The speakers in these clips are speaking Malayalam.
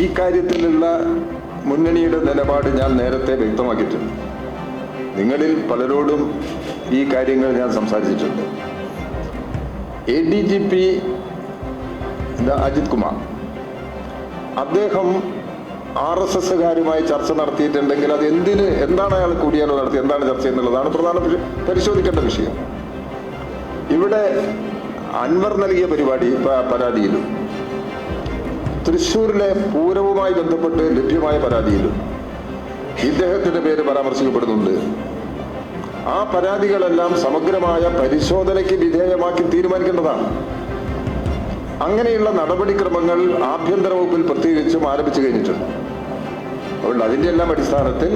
ഈ കാര്യത്തിലുള്ള മുന്നണിയുടെ നിലപാട് ഞാൻ നേരത്തെ വ്യക്തമാക്കിയിട്ടുണ്ട്. നിങ്ങളിൽ പലരോടും ഈ കാര്യങ്ങൾ ഞാൻ സംസാരിച്ചിട്ടുണ്ട്. A D G P Ajith Kumar. അദ്ദേഹം ആർ എസ് എസ്സുകാരുമായി ചർച്ച നടത്തിയിട്ടുണ്ടെങ്കിൽ അത് എന്തിന് എന്താണ് അയാൾ കൂടിയാലോ നടത്തി എന്താണ് ചർച്ച എന്നുള്ളതാണ് പ്രധാന പരിശോധിക്കേണ്ട വിഷയം. ഇവിടെ അൻവർ നൽകിയ പരിപാടി പരാതിയിലും തൃശ്ശൂരിലെ പൂരവുമായി ബന്ധപ്പെട്ട് ലഭ്യമായ പരാതിയിൽ ഇദ്ദേഹത്തിന്റെ പേര് പരാമർശിക്കപ്പെടുന്നുണ്ട്. ആ പരാതികളെല്ലാം സമഗ്രമായ പരിശോധനയ്ക്ക് വിധേയമാക്കി തീരുമാനിക്കേണ്ടതാണ്. അങ്ങനെയുള്ള നടപടിക്രമങ്ങൾ ആഭ്യന്തര വകുപ്പിൽ പ്രത്യേകിച്ചും ആരംഭിച്ചു കഴിഞ്ഞിട്ടുണ്ട്. അതുകൊണ്ട് അതിന്റെ എല്ലാം അടിസ്ഥാനത്തിൽ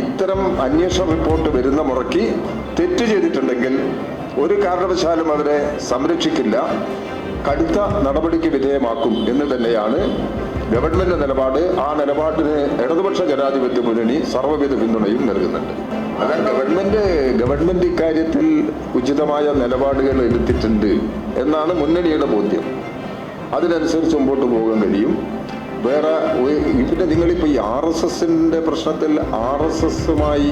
ഇത്തരം അന്വേഷണ റിപ്പോർട്ട് വരുന്ന മുറയ്ക്ക് തെറ്റ് ചെയ്തിട്ടുണ്ടെങ്കിൽ ഒരു കാരണവശാലും അവരെ സംരക്ഷിക്കില്ല. കടുത്ത നടപടിക്ക് വിധേയമാക്കും എന്ന് തന്നെയാണ് ഗവൺമെന്റ് നിലപാട്. ആ നിലപാടിന് ഇടതുപക്ഷ ജനാധിപത്യ മുന്നണി സർവവിധ പിന്തുണയും നൽകുന്നുണ്ട്. അതാ ഗവൺമെന്റ് ഗവൺമെന്റ് ഇക്കാര്യത്തിൽ ഉചിതമായ നിലപാടുകൾ എടുത്തിട്ടുണ്ട് എന്നാണ് മുന്നണിയുടെ ബോധ്യം. അതിനനുസരിച്ച് മുമ്പോട്ട് പോകാൻ കഴിയും. വേറെ പിന്നെ നിങ്ങളിപ്പോൾ ഈ ആർ എസ് എസിന്റെ പ്രശ്നത്തിൽ ആർ എസ് എസുമായി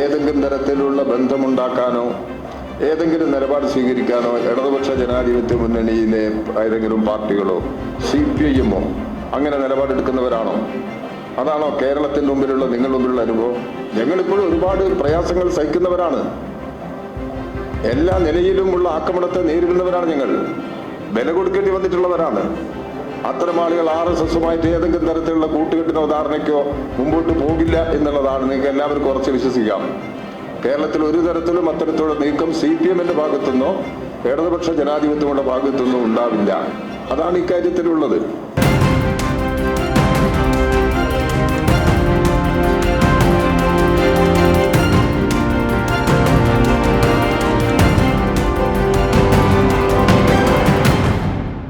ഏതെങ്കിലും തരത്തിലുള്ള ബന്ധമുണ്ടാക്കാനോ ഏതെങ്കിലും നിലപാട് സ്വീകരിക്കാനോ ഇടതുപക്ഷ ജനാധിപത്യ മുന്നണിയിലെ ഏതെങ്കിലും പാർട്ടികളോ സി പി ഐ എമ്മോ അങ്ങനെ നിലപാടെടുക്കുന്നവരാണോ? അതാണോ കേരളത്തിന്റെ മുമ്പിലുള്ള നിങ്ങളുടെ മുമ്പിലുള്ള അനുഭവം? ഞങ്ങളിപ്പോഴും ഒരുപാട് പ്രയാസങ്ങൾ സഹിക്കുന്നവരാണ്. എല്ലാ നിലയിലുമുള്ള ആക്രമണത്തെ നേരിടുന്നവരാണ് ഞങ്ങൾ. വില കൊടുക്കേണ്ടി വന്നിട്ടുള്ളവരാണ്. അത്തരം ആളുകൾ ആർ എസ് എസുമായിട്ട് ഏതെങ്കിലും തരത്തിലുള്ള കൂട്ടുകെട്ടിനോ ധാരണയ്ക്കോ മുമ്പോട്ട് പോകില്ല എന്നുള്ളതാണ് നിങ്ങൾക്ക് എല്ലാവർക്കും ഉറച്ച് വിശ്വസിക്കാം. കേരളത്തിൽ ഒരു തരത്തിലും അത്തരത്തിലുള്ള നീക്കം സി പി എമ്മിന്റെ ഭാഗത്തുനിന്നോ ഇടതുപക്ഷ ജനാധിപത്യങ്ങളുടെ ഭാഗത്തുനിന്നോ ഉണ്ടാവില്ല. അതാണ് ഇക്കാര്യത്തിലുള്ളത്.